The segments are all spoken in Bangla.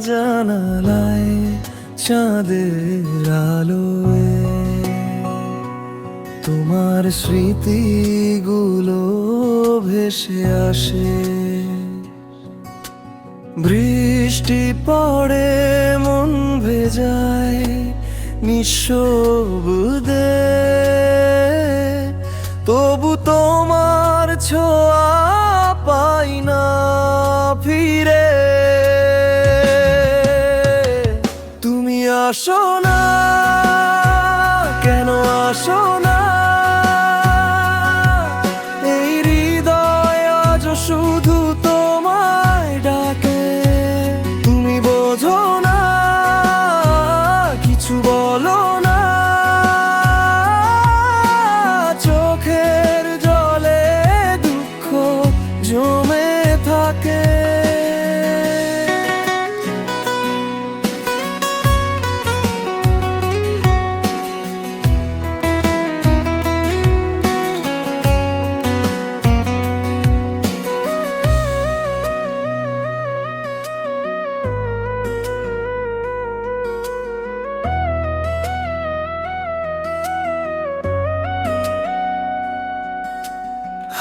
জানালায় চাঁদের আলোয়। তোমার স্মৃতিগুলো ভেসে আসে। বৃষ্টি পড়ে মন ভেজায় নিঃশব্দে কেন এই হৃদয় আজ শুধু তোমায় ডাকে। তুমি বোঝো না, কিছু বলো না। চোখের জলে দুঃখ জমে থাকে।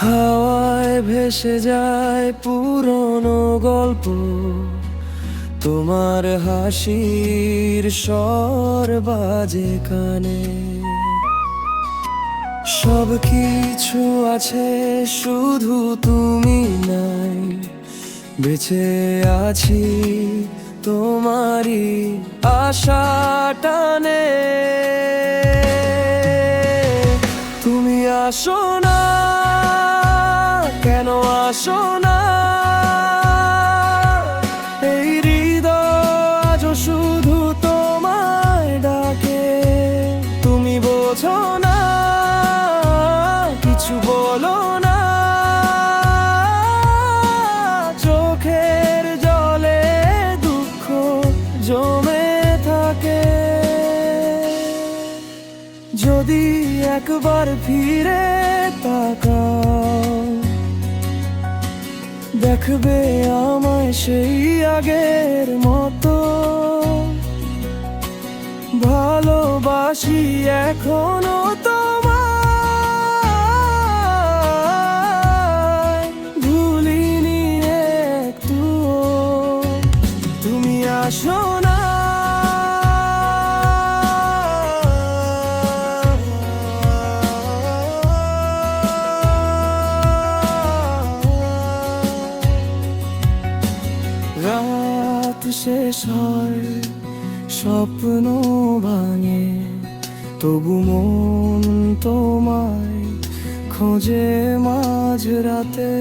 হাওয়ায় ভেসে যায় পুরনো গল্প। তোমার হাসির স্বর বাজে কানে। সব কিছু আছে, শুধু তুমি নাই। বেঁচে আছি তোমারই আশা টানে। তুমি আসো না কেন আসো না এই হৃদয় আজও শুধু তোমায় ডাকে। তুমি বোঝো না, কিছু বলো না। চোখের জলে দুঃখ জমে থাকে। যদি একবার ফিরে তাকাও দেখবে আমায় সেই আগের মতো। ভালোবাসি এখনও তোমায়। রাত শেষ হয় স্বপ্ন ভাঙে। তবু মন তোমায় খোঁজে মাঝ রাতে